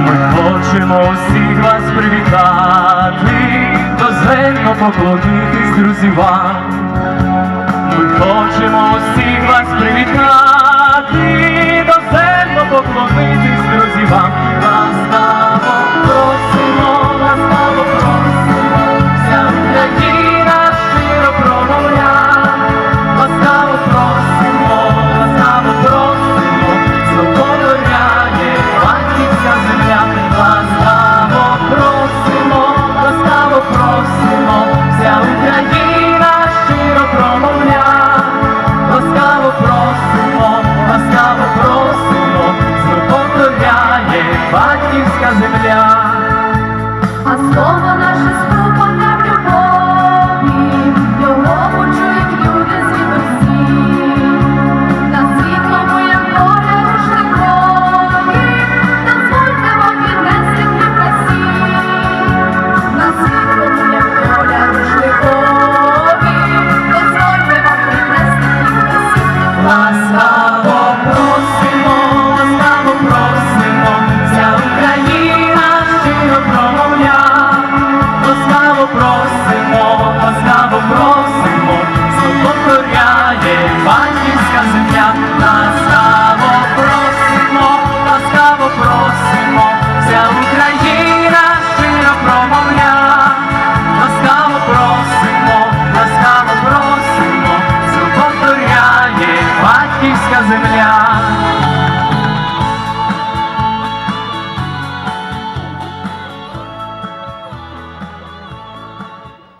Ми хочемо усіх вас привітати, доземно поклонитись, друзі, вам. Ми хочемо усіх батьківська земля, а слово наше спокійно. просимо, ласкаво просимо, золотуряє батьківська земля, ласкаво просимо, ласкаво просимо, вся Україна щиро промовля, ласкаво просимо, ласкаво просимо, золотуряє батьківська земля.